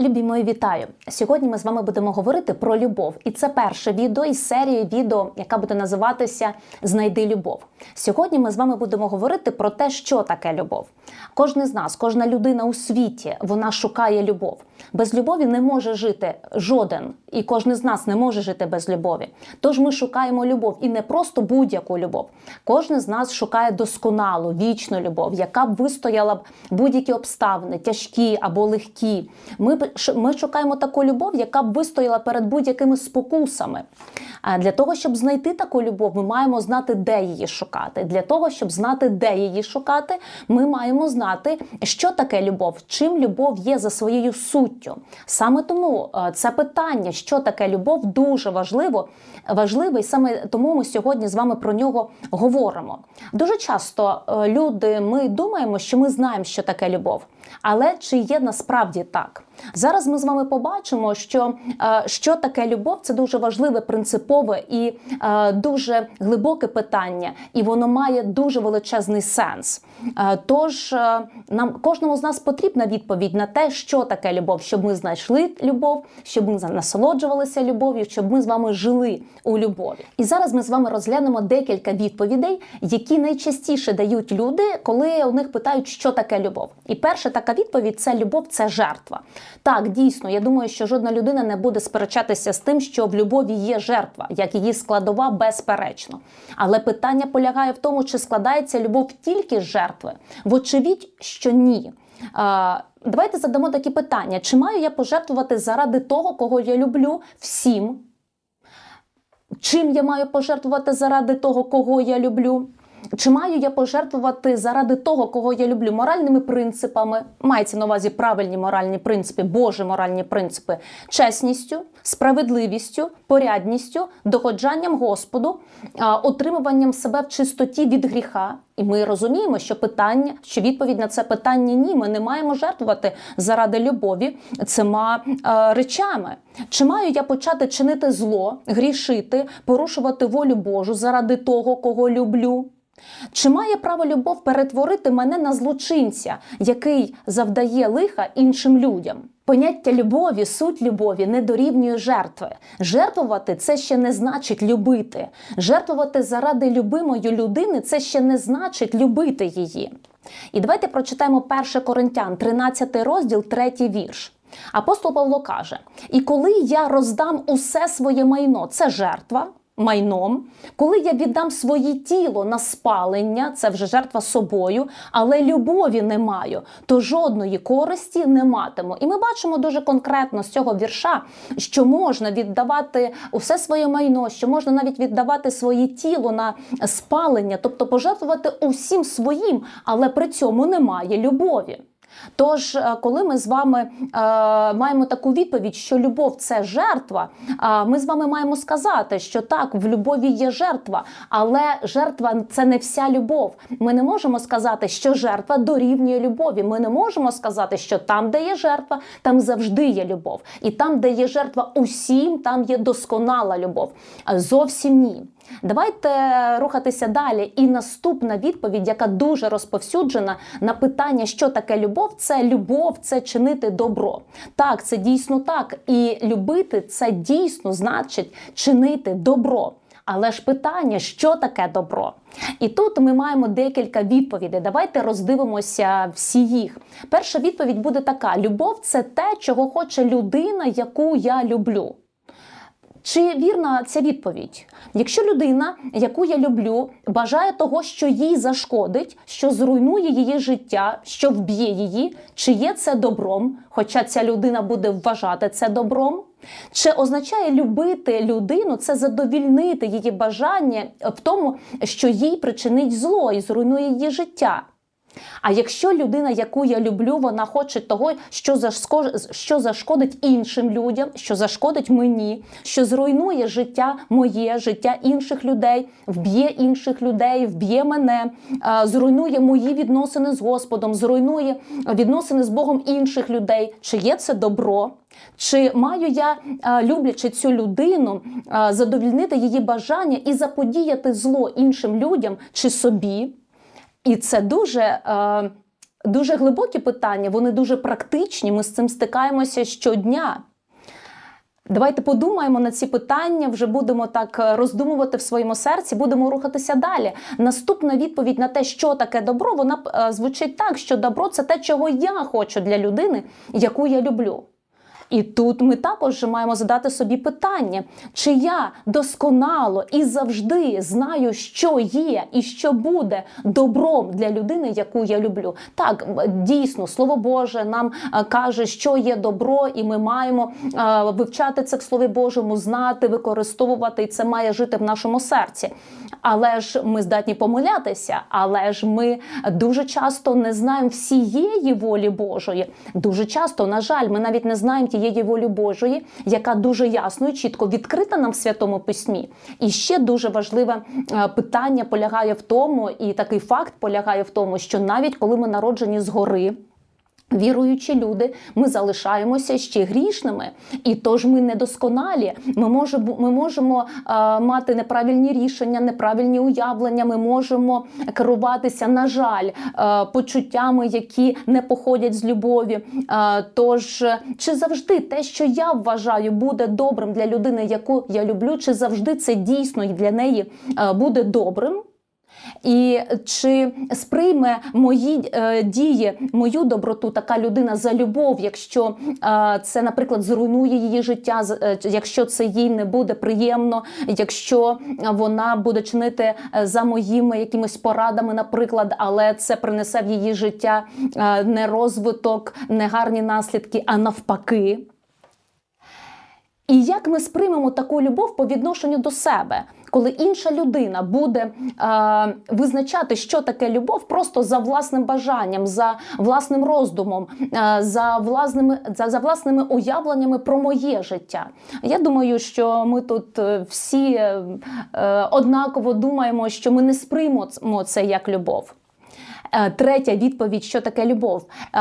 Любі мої вітаю! Сьогодні ми з вами будемо говорити про любов, і це перше відео із серії відео, яка буде називатися Знайди любов. Сьогодні ми з вами будемо говорити про те, що таке любов. Кожен з нас, кожна людина у світі, вона шукає любов. Без любові не може жити жоден, і кожен з нас не може жити без любові. Тож ми шукаємо любов і не просто будь-яку любов. Кожен з нас шукає досконалу, вічну любов, яка б вистояла б будь-які обставини, тяжкі або легкі. Ми ми шукаємо таку любов, яка б вистояла перед будь-якими спокусами. Для того, щоб знайти таку любов, ми маємо знати, де її шукати. Для того, щоб знати, де її шукати, ми маємо знати, що таке любов, чим любов є за своєю суттю. Саме тому е, це питання, що таке любов, дуже важливо, важливе, і саме тому ми сьогодні з вами про нього говоримо. Дуже часто е, люди ми думаємо, що ми знаємо, що таке любов. Але чи є насправді так? Зараз ми з вами побачимо, що, е, що таке любов це дуже важливе, принципове і е, дуже глибоке питання, і воно має дуже величезний сенс. Е, Тож нам кожному з нас потрібна відповідь на те, що таке любов, щоб ми знайшли любов, щоб ми насолоджувалися любов'ю, щоб ми з вами жили у любові. І зараз ми з вами розглянемо декілька відповідей, які найчастіше дають люди, коли у них питають, що таке любов. І перша така відповідь це любов, це жертва. Так, дійсно, я думаю, що жодна людина не буде сперечатися з тим, що в любові є жертва, як її складова, безперечно. Але питання полягає в тому, чи складається любов тільки з жертви. Вочевидь, що ні. Давайте задамо такі питання: чи маю я пожертвувати заради того, кого я люблю, всім? Чим я маю пожертвувати заради того, кого я люблю? Чи маю я пожертвувати заради того, кого я люблю, моральними принципами, мається на увазі правильні моральні принципи, Божі моральні принципи, чесністю, справедливістю, порядністю, догоджанням Господу, отримуванням себе в чистоті від гріха. І ми розуміємо, що питання, що відповідь на це питання ні, ми не маємо жертвувати заради любові цими речами. Чи маю я почати чинити зло, грішити, порушувати волю Божу заради того, кого люблю? Чи має право любов перетворити мене на злочинця, який завдає лиха іншим людям? Поняття любові, суть любові не дорівнює жертви. Жертвувати це ще не значить любити. Жертвувати заради любимої людини це ще не значить любити її. І давайте прочитаємо 1 Коринтян, 13 розділ, 3 вірш. Апостол Павло каже: І коли я роздам усе своє майно, це жертва. Майном, коли я віддам своє тіло на спалення, це вже жертва собою, але любові не маю, то жодної користі не матиму. І ми бачимо дуже конкретно з цього вірша, що можна віддавати усе своє майно, що можна навіть віддавати своє тіло на спалення, тобто пожертвувати усім своїм, але при цьому немає любові. Тож, е, коли ми з вами е, маємо таку відповідь, що любов це жертва, ми з вами маємо сказати, що так, в любові є жертва, але жертва це не вся любов. Ми не можемо сказати, що жертва дорівнює любові. Ми не можемо сказати, що там, де є жертва, там завжди є любов. І там, де є жертва усім, там є досконала любов. Зовсім ні. Давайте рухатися далі. І наступна відповідь, яка дуже розповсюджена на питання, що таке любов, це любов, це чинити добро. Так, це дійсно так. І любити це дійсно значить чинити добро. Але ж питання, що таке добро? І тут ми маємо декілька відповідей. Давайте роздивимося всі їх. Перша відповідь буде така: любов це те, чого хоче людина, яку я люблю. Чи вірна ця відповідь? Якщо людина, яку я люблю, бажає того, що їй зашкодить, що зруйнує її життя, що вб'є її, чи є це добром, хоча ця людина буде вважати це добром? Чи означає любити людину це задовільнити її бажання в тому, що їй причинить зло і зруйнує її життя? А якщо людина, яку я люблю, вона хоче того, що що зашкодить іншим людям, що зашкодить мені, що зруйнує життя моє, життя інших людей, вб'є інших людей, вб'є мене, зруйнує мої відносини з Господом, зруйнує відносини з Богом інших людей. Чи є це добро? Чи маю я, люблячи цю людину, задовільнити її бажання і заподіяти зло іншим людям чи собі? І це дуже е, дуже глибокі питання, вони дуже практичні. Ми з цим стикаємося щодня. Давайте подумаємо на ці питання, вже будемо так е, роздумувати в своєму серці, будемо рухатися далі. Наступна відповідь на те, що таке добро, вона е, звучить так, що добро це те, чого я хочу для людини, яку я люблю. І тут ми також маємо задати собі питання, чи я досконало і завжди знаю, що є і що буде добром для людини, яку я люблю. Так, дійсно, слово Боже нам е, каже, що є добро, і ми маємо е, вивчати це в Слові Божому, знати, використовувати, і це має жити в нашому серці. Але ж ми здатні помилятися, але ж ми дуже часто не знаємо всієї волі Божої. Дуже часто, на жаль, ми навіть не знаємо тієї волі Божої, яка дуже ясно і чітко відкрита нам в святому письмі. І ще дуже важливе е, питання полягає в тому, і такий факт полягає в тому, що навіть коли ми народжені згори. Віруючі люди, ми залишаємося ще грішними, і тож ми недосконалі. Ми можемо, ми можемо е, мати неправильні рішення, неправильні уявлення. Ми можемо керуватися, на жаль, е, почуттями, які не походять з любові. Е, тож чи завжди те, що я вважаю, буде добрим для людини, яку я люблю, чи завжди це дійсно для неї буде добрим? І чи сприйме мої е, дії, мою доброту така людина за любов, якщо е, це, наприклад, зруйнує її життя, е, якщо це їй не буде приємно, якщо вона буде чинити е, за моїми якимись порадами, наприклад, але це принесе в її життя е, не розвиток, не гарні наслідки, а навпаки. І як ми сприймемо таку любов по відношенню до себе, коли інша людина буде е, визначати, що таке любов, просто за власним бажанням, за власним роздумом, е, за власними за, за власними уявленнями про моє життя? Я думаю, що ми тут е, всі е, однаково думаємо, що ми не сприймемо це як любов. Е, Третя відповідь, що таке любов, Е,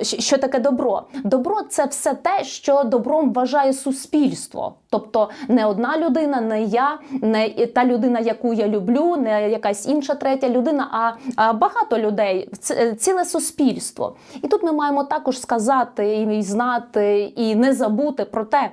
е, що таке добро. Добро це все те, що добром вважає суспільство. Тобто не одна людина, не я, не та людина, яку я люблю, не якась інша третя людина, а, багато людей, ціле суспільство. І тут ми маємо також сказати і знати, і не забути про те,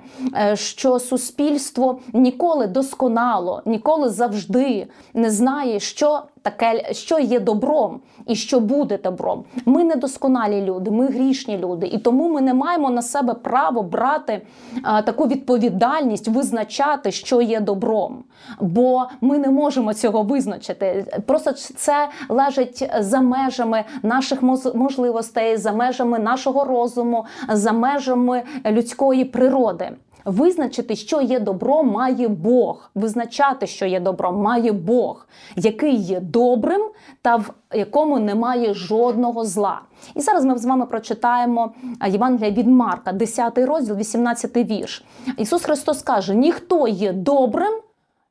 що суспільство ніколи досконало, ніколи завжди не знає, що таке, що є добром і що буде добром. Ми недосконалі люди, ми грішні люди, і тому ми не маємо на себе право брати а, таку відповідальність, визначати, що є добром. Бо ми не можемо цього визначити. Просто це лежить за межами наших можливостей, за межами нашого розуму, за межами людської природи. Визначити, що є добро, має Бог. Визначати, що є добро, має Бог, який є добрим та в якому немає жодного зла. І зараз ми з вами прочитаємо а, Євангелія від Марка, 10 розділ, 18 вірш. Ісус Христос каже: ніхто є добрим,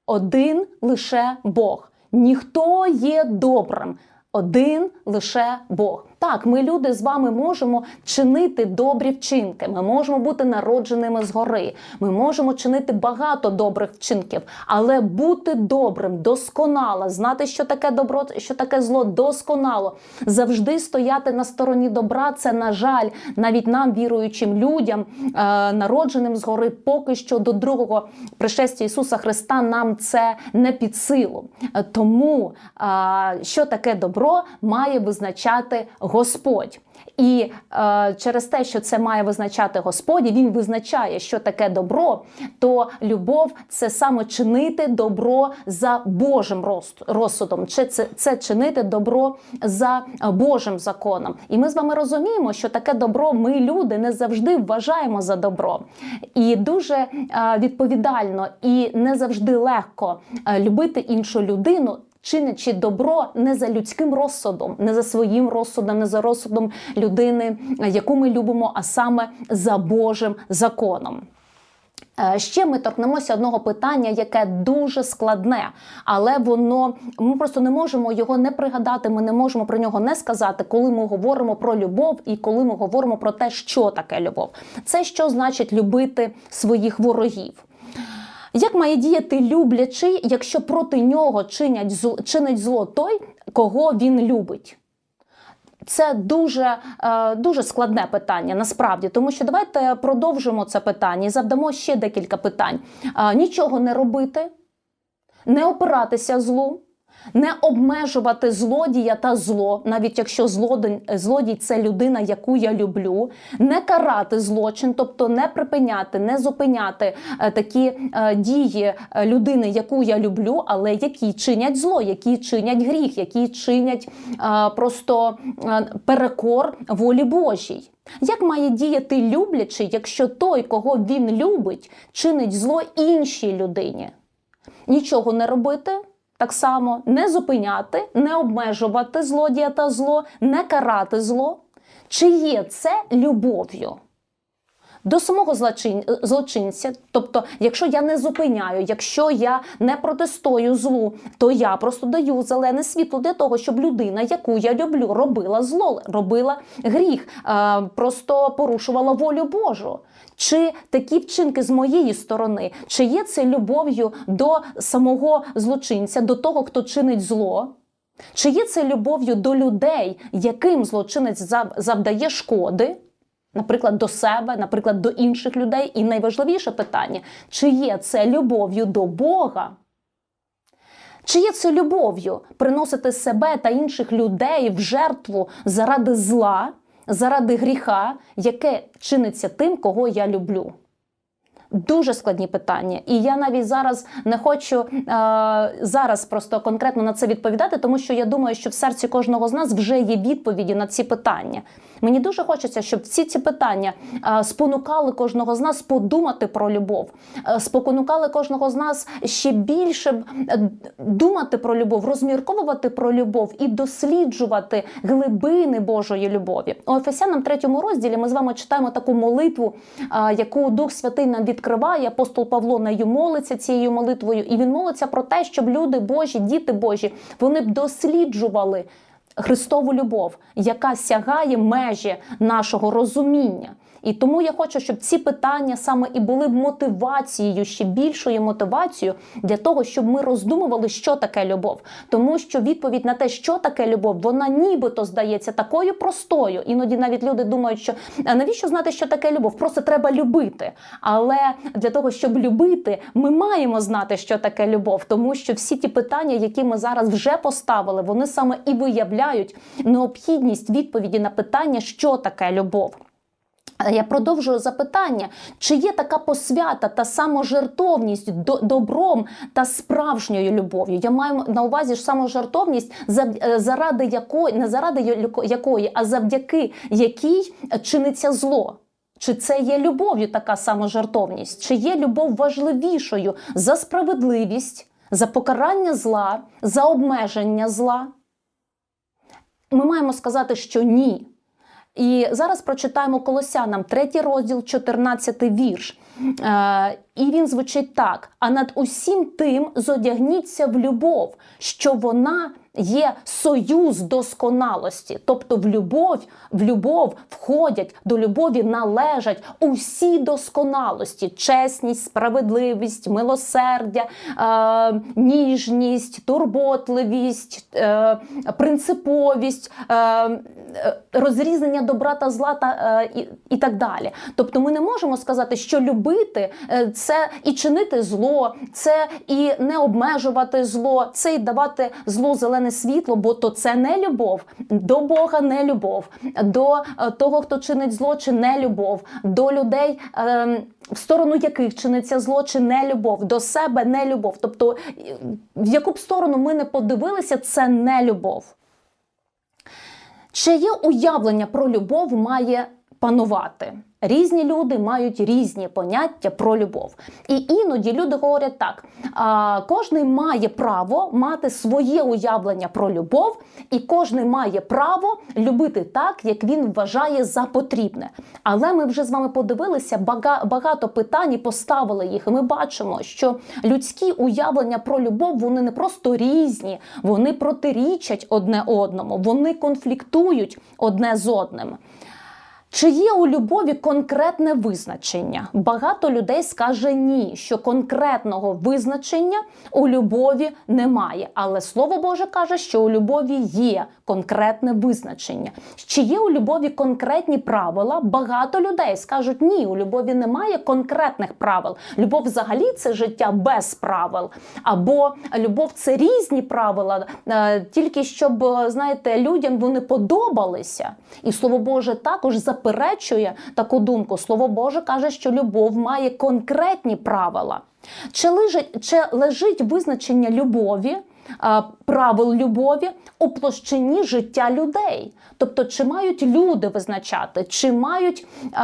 один лише Бог. Ніхто є добрим. Один лише Бог. Так, ми люди з вами можемо чинити добрі вчинки. Ми можемо бути народженими згори. Ми можемо чинити багато добрих вчинків, але бути добрим, досконало, знати, що таке добро, що таке зло, досконало, завжди стояти на стороні добра. Це на жаль, навіть нам, віруючим людям, е, народженим згори, поки що до другого пришестя Ісуса Христа нам це не під силу. Е, Тому е, що таке добро, має визначати Господь. І е, через те, що це має визначати Господь, і він визначає, що таке добро, то любов це саме чинити добро за Божим розсудом, чи це, це чинити добро за Божим законом. І ми з вами розуміємо, що таке добро ми, люди, не завжди вважаємо за добро. І дуже е, відповідально і не завжди легко е, любити іншу людину чинячи добро не за людським розсудом, не за своїм розсудом, не за розсудом людини, яку ми любимо, а саме за Божим законом. Е, Ще ми торкнемося одного питання, яке дуже складне, але воно ми просто не можемо його не пригадати. Ми не можемо про нього не сказати, коли ми говоримо про любов і коли ми говоримо про те, що таке любов. Це що значить любити своїх ворогів. Як має діяти люблячий, якщо проти нього чинять зло, чинить зло той, кого він любить? це дуже, е, дуже складне питання насправді, тому що давайте продовжимо це питання і завдамо ще декілька питань. Е, Нічого не робити, не опиратися злу, не обмежувати злодія та зло, навіть якщо злодій, злодій це людина, яку я люблю, не карати злочин, тобто не припиняти, не зупиняти е, такі е, дії е, людини, яку я люблю, але які чинять зло, які чинять гріх, які чинять просто перекор волі Божій. Як має діяти люблячий, якщо той, кого він любить, чинить зло іншій людині? Нічого не робити. Так само не зупиняти, не обмежувати злодія та зло, не карати зло. Чи є це любов'ю? До самого злочин... злочинця, тобто, якщо я не зупиняю, якщо я не протестую злу, то я просто даю зелене світло для того, щоб людина, яку я люблю, робила зло, робила гріх, е, просто порушувала волю Божу. Чи такі вчинки з моєї сторони, чи є це любов'ю до самого злочинця, до того, хто чинить зло? Чи є це любов'ю до людей, яким злочинець зав- завдає шкоди? Наприклад, до себе, наприклад, до інших людей. І найважливіше питання: чи є це любов'ю до Бога? Чи є це любов'ю приносити себе та інших людей в жертву заради зла, заради гріха, яке чиниться тим, кого я люблю? Дуже складні питання, і я навіть зараз не хочу е, зараз просто конкретно на це відповідати, тому що я думаю, що в серці кожного з нас вже є відповіді на ці питання. Мені дуже хочеться, щоб всі ці питання е, спонукали кожного з нас подумати про любов, е, спонукали кожного з нас ще більше е, думати про любов, розмірковувати про любов і досліджувати глибини Божої любові. У Ефесянам 3 розділі ми з вами читаємо таку молитву, е, яку Дух Святий нам відкриває. Апостол Павло нею молиться цією молитвою, і він молиться про те, щоб люди Божі, діти Божі, вони б досліджували. Христову любов, яка сягає межі нашого розуміння. І тому я хочу, щоб ці питання саме і були б мотивацією, ще більшою мотивацією для того, щоб ми роздумували, що таке любов. Тому що відповідь на те, що таке любов, вона нібито здається такою простою. Іноді навіть люди думають, що «А навіщо знати, що таке любов? Просто треба любити. Але для того, щоб любити, ми маємо знати, що таке любов, тому що всі ті питання, які ми зараз вже поставили, вони саме і виявляють необхідність відповіді на питання, що таке любов. Я продовжую запитання, чи є така посвята та саможертовність до добром та справжньою любов'ю? Я маю на увазі ж саможертовність, е, заради якої, не заради яко- якої, а завдяки якій чиниться зло. Чи це є любов'ю така саможертовність? Чи є любов важливішою за справедливість, за покарання зла, за обмеження зла? Ми маємо сказати, що ні. І зараз прочитаємо Колосянам, третій розділ, 14 вірш. І він звучить так: а над усім тим зодягніться в любов, що вона є союз досконалості. Тобто в любов, в любов входять, до любові належать усі досконалості: чесність, справедливість, милосердя, е, ніжність, турботливість, е, принциповість. Е, е, Розрізнення добра та зла та, е, і, і так далі. Тобто ми не можемо сказати, що любити е, це і чинити зло, це і не обмежувати зло, це і давати злу зелене світло, бо то це не любов. До Бога не любов, до е, того, хто чинить зло, чи не любов, до людей. Е, в сторону яких чиниться зло чи не любов, до себе не любов. Тобто, е, в яку б сторону ми не подивилися, це не любов. Чиє уявлення про любов має панувати? Різні люди мають різні поняття про любов. І іноді люди говорять так: а, кожний має право мати своє уявлення про любов, і кожний має право любити так, як він вважає за потрібне. Але ми вже з вами подивилися бага- багато питань і поставили їх. І ми бачимо, що людські уявлення про любов вони не просто різні, вони протирічать одне одному, вони конфліктують одне з одним. Чи є у любові конкретне визначення? Багато людей скаже ні, що конкретного визначення у любові немає. Але слово Боже каже, що у любові є конкретне визначення. Чи є у любові конкретні правила? Багато людей скажуть ні, у любові немає конкретних правил. Любов взагалі це життя без правил. Або любов це різні правила, е, тільки щоб е, знаєте, людям вони подобалися. І слово Боже також заперечує таку думку. Слово Боже каже, що любов має конкретні правила. Чи лежить, чи лежить визначення любові? Правил любові у площині життя людей, тобто, чи мають люди визначати, чи мають е,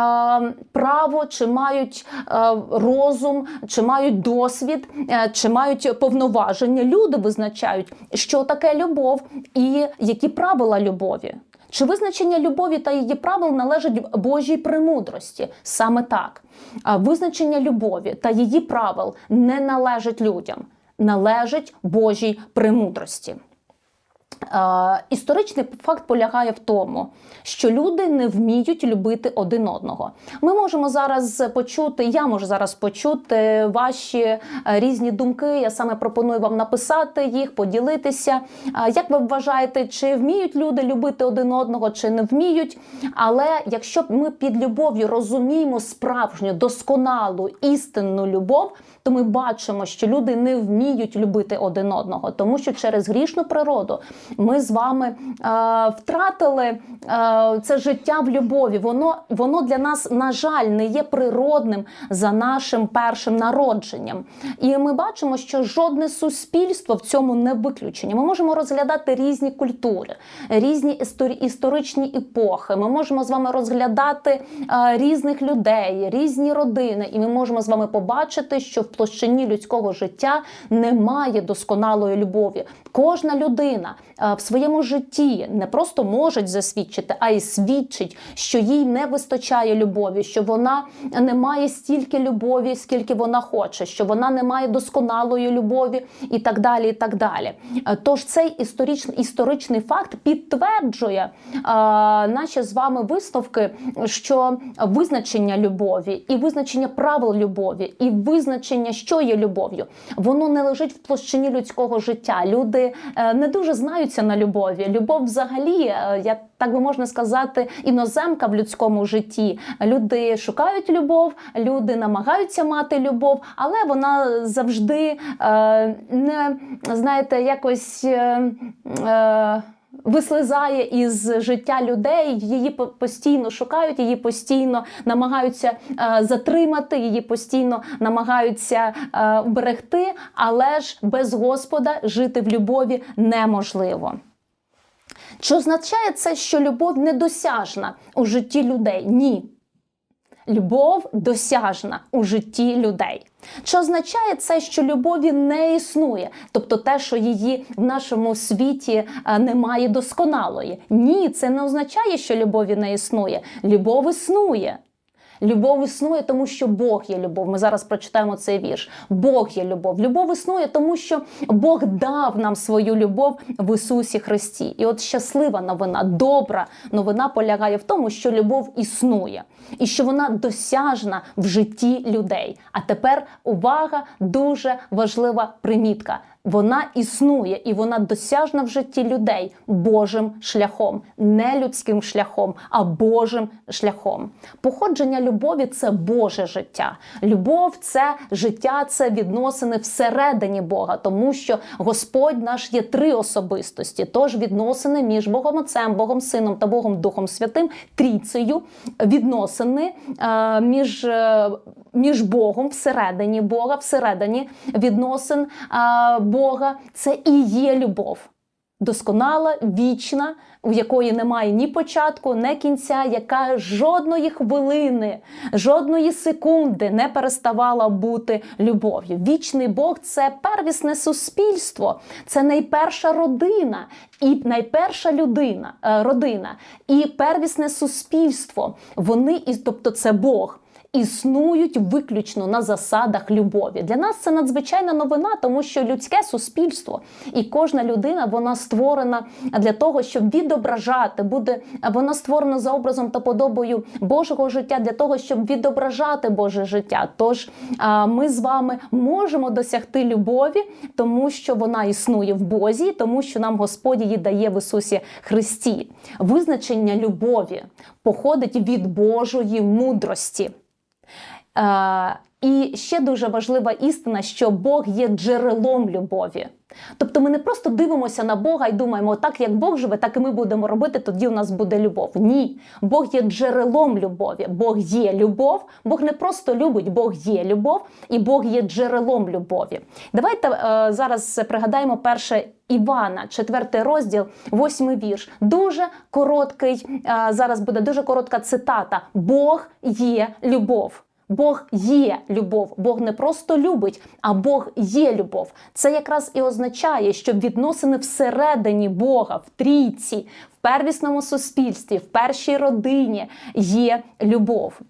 право, чи мають е, розум, чи мають досвід, е, чи мають повноваження. Люди визначають, що таке любов і які правила любові. Чи визначення любові та її правил належить Божій премудрості? Саме так. А визначення любові та її правил не належить людям, належить Божій премудрості. Е, історичний факт полягає в тому, що люди не вміють любити один одного. Ми можемо зараз почути, я можу зараз почути ваші е, різні думки. Я саме пропоную вам написати їх, поділитися. Е, як ви вважаєте, чи вміють люди любити один одного, чи не вміють? Але якщо ми під любов'ю розуміємо справжню, досконалу, істинну любов, то ми бачимо, що люди не вміють любити один одного, тому що через грішну природу ми з вами е, втратили е, це життя в любові. Воно воно для нас, на жаль, не є природним за нашим першим народженням. І ми бачимо, що жодне суспільство в цьому не виключення. Ми можемо розглядати різні культури, різні історичні епохи. Ми можемо з вами розглядати е, різних людей, різні родини, і ми можемо з вами побачити, що в площині людського життя немає досконалої любові. Кожна людина в своєму житті не просто може засвідчити, а й свідчить, що їй не вистачає любові, що вона не має стільки любові, скільки вона хоче, що вона не має досконалої любові і так далі. і так далі. Е, Тож цей історичний історичний факт підтверджує е, наші з вами висновки, що визначення любові і визначення правил любові, і визначення, що є любов'ю, воно не лежить в площині людського життя. Люди е, не дуже знаються на любові. Любов, взагалі, е, я так би можна сказати, іноземка в людському житті. Люди шукають любов, люди намагаються мати любов, але вона завжди е, не знаєте, якось. Е, е, Вислизає із життя людей, її постійно шукають, її постійно намагаються е, затримати, її постійно намагаються е, вберегти, але ж без Господа жити в любові неможливо. Чи означає це, що любов недосяжна у житті людей? Ні. Любов досяжна у житті людей. Чи означає це, що любові не існує? Тобто те, що її в нашому світі е, немає досконалої? Ні, це не означає, що любові не існує. Любов існує. Любов існує, тому що Бог є любов. Ми зараз прочитаємо цей вірш. Бог є любов. Любов існує, тому що Бог дав нам свою любов в Ісусі Христі. І от щаслива новина, добра новина полягає в тому, що любов існує і що вона досяжна в житті людей. А тепер увага, дуже важлива примітка. Вона існує і вона досяжна в житті людей Божим шляхом, не людським шляхом, а Божим шляхом. Походження любові це Боже життя. Любов це життя, це відносини всередині Бога, тому що Господь наш є три особистості. Тож відносини між Богом Отцем, Богом Сином та Богом Духом Святим, трійцею, відносини е, між. е, між Богом всередині Бога, всередині відносин а, Бога, це і є любов. Досконала, вічна, у якої немає ні початку, ні кінця, яка жодної хвилини, жодної секунди не переставала бути любов'ю. Вічний Бог це первісне суспільство, це найперша родина і найперша людина, е, родина, і первісне суспільство. Вони, тобто, це Бог. Існують виключно на засадах любові. Для нас це надзвичайна новина, тому що людське суспільство і кожна людина вона створена для того, щоб відображати, буде вона створена за образом та подобою Божого життя для того, щоб відображати Боже життя. Тож ми з вами можемо досягти любові, тому що вона існує в Бозі, тому що нам Господь її дає в Ісусі Христі. Визначення любові походить від Божої мудрості. Е, і ще дуже важлива істина, що Бог є джерелом любові. Тобто ми не просто дивимося на Бога і думаємо, так як Бог живе, так і ми будемо робити, тоді у нас буде любов. Ні, Бог є джерелом любові. Бог є любов, Бог не просто любить, Бог є любов, і Бог є джерелом любові. Давайте е, зараз пригадаємо перше Івана, четвертий розділ, восьмий вірш. Дуже короткий. Е, зараз буде дуже коротка цитата: Бог є любов. Бог є любов, Бог не просто любить, а Бог є любов. Це якраз і означає, що відносини всередині Бога, в трійці, в первісному суспільстві, в першій родині є любов.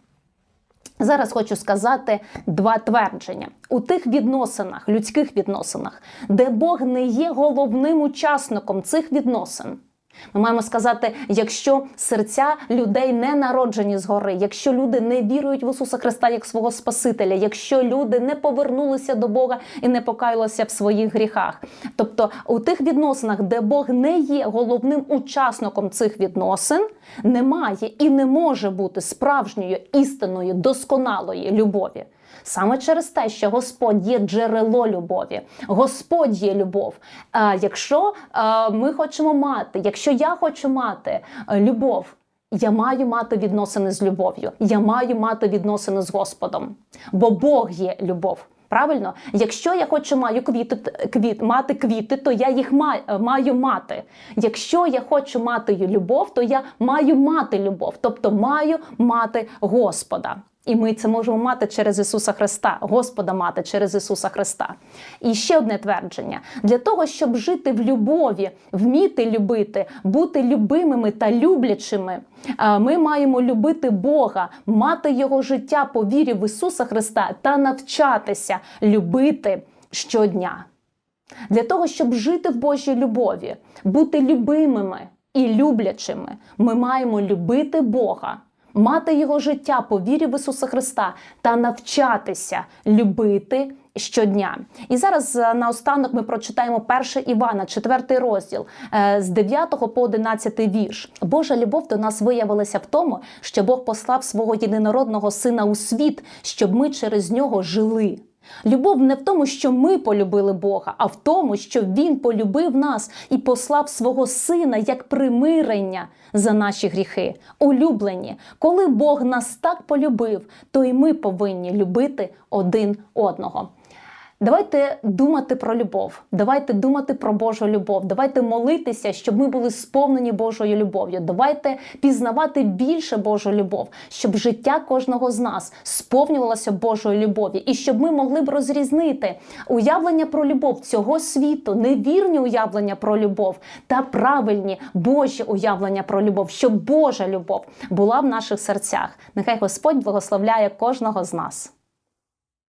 Зараз хочу сказати два твердження у тих відносинах, людських відносинах, де Бог не є головним учасником цих відносин. Ми маємо сказати, якщо серця людей не народжені згори, якщо люди не вірують в Ісуса Христа як свого Спасителя, якщо люди не повернулися до Бога і не покаялися в своїх гріхах, тобто у тих відносинах, де Бог не є головним учасником цих відносин, немає і не може бути справжньою істинної досконалої любові. Саме через те, що Господь є джерело любові, Господь є любов. А якщо ми хочемо мати, якщо я хочу мати любов, я маю мати відносини з любов'ю, я маю мати відносини з Господом, бо Бог є любов. Правильно, якщо я хочу маю квіти, квіт, мати квіти, то я їх маю, маю мати. Якщо я хочу мати любов, то я маю мати любов, тобто маю мати Господа. І ми це можемо мати через Ісуса Христа, Господа мати через Ісуса Христа. І ще одне твердження: для того, щоб жити в любові, вміти любити, бути любимими та люблячими, ми маємо любити Бога, мати Його життя по вірі в Ісуса Христа та навчатися любити щодня. Для того, щоб жити в Божій любові, бути любимими і люблячими, ми маємо любити Бога мати його життя по вірі в Ісуса Христа та навчатися любити щодня. І зараз е, наостанок ми прочитаємо 1 Івана, 4 розділ е, з 9 по 11 вірш. Божа любов до нас виявилася в тому, що Бог послав свого єдинородного сина у світ, щоб ми через нього жили. Любов не в тому, що ми полюбили Бога, а в тому, що Він полюбив нас і послав свого сина як примирення за наші гріхи. Улюблені, коли Бог нас так полюбив, то і ми повинні любити один одного. Давайте думати про любов, давайте думати про Божу любов, давайте молитися, щоб ми були сповнені Божою любов'ю. Давайте пізнавати більше Божу любов, щоб життя кожного з нас сповнювалося Божою любов'ю, і щоб ми могли б розрізнити уявлення про любов цього світу, невірні уявлення про любов та правильні Божі уявлення про любов, щоб Божа любов була в наших серцях. Нехай Господь благословляє кожного з нас.